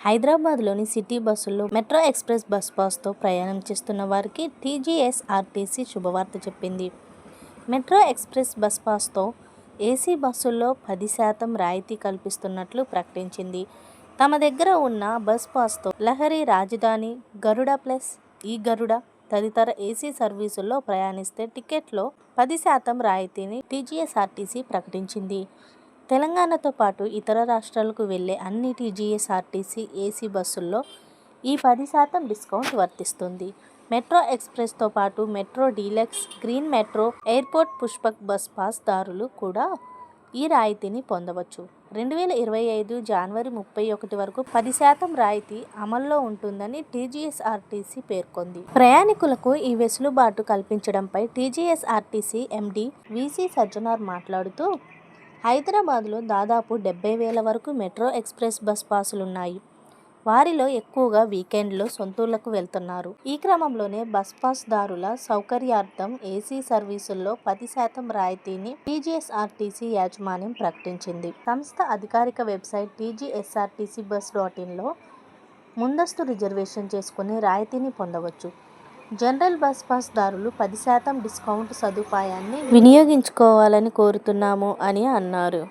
హైదరాబాద్లోని సిటీ బస్సుల్లో metro express bus పాస్తో ప్రయాణం చేస్తున్న వారికి టీజీఎస్ఆర్టీసీ శుభవార్త చెప్పింది. మెట్రో ఎక్స్ప్రెస్ బస్ పాస్తో ఏసీ బస్సుల్లో పది శాతం రాయితీ కల్పిస్తున్నట్లు ప్రకటించింది. తమ దగ్గర ఉన్న బస్ పాస్తో లహరి రాజధాని గరుడ ప్లస్ ఈ గరుడ తదితర ఏసీ సర్వీసుల్లో ప్రయాణిస్తే టికెట్లో పది శాతం రాయితీని టీజీఎస్ఆర్టీసీ ప్రకటించింది. తెలంగాణతో పాటు ఇతర రాష్ట్రాలకు వెళ్ళే అన్ని టీజీఎస్ఆర్టీసీ ఏసీ బస్సుల్లో ఈ పది శాతం డిస్కౌంట్ వర్తిస్తుంది. మెట్రో ఎక్స్ప్రెస్తో పాటు metro deluxe green metro airport Pushpak bus pass దారులు కూడా ఈ రాయితీని పొందవచ్చు. రెండు వేల ఇరవై ఐదు జనవరి ముప్పై ఒకటి వరకు పది శాతం రాయితీ అమల్లో ఉంటుందని టీజీఎస్ఆర్టీసీ పేర్కొంది. ప్రయాణికులకు ఈ వెసులుబాటు కల్పించడంపై టీజీఎస్ఆర్టీసీ ఎండీ వీసీ సజ్జనార్ మాట్లాడుతూ హైదరాబాద్లో దాదాపు డెబ్బై వేల వరకు మెట్రో ఎక్స్ప్రెస్ బస్ పాసులున్నాయి. వారిలో ఎక్కువగా వీకెండ్లో సొంతూర్లకు వెళ్తున్నారు. ఈ క్రమంలోనే బస్ పాస్ దారుల సౌకర్యార్థం ఏసీ సర్వీసుల్లో పది శాతం రాయితీని టీజీఎస్ఆర్టీసీ యాజమాన్యం ప్రకటించింది. సంస్థ అధికారిక వెబ్సైట్ టీజీఎస్ఆర్టీసీ బస్ డాట్ ఇన్లో ముందస్తు రిజర్వేషన్ చేసుకుని రాయితీని పొందవచ్చు. జనరల్ బస్ పాస్దారులు పది శాతం డిస్కౌంట్ సదుపాయాన్ని వినియోగించుకోవాలని కోరుతున్నాము అని అన్నారు.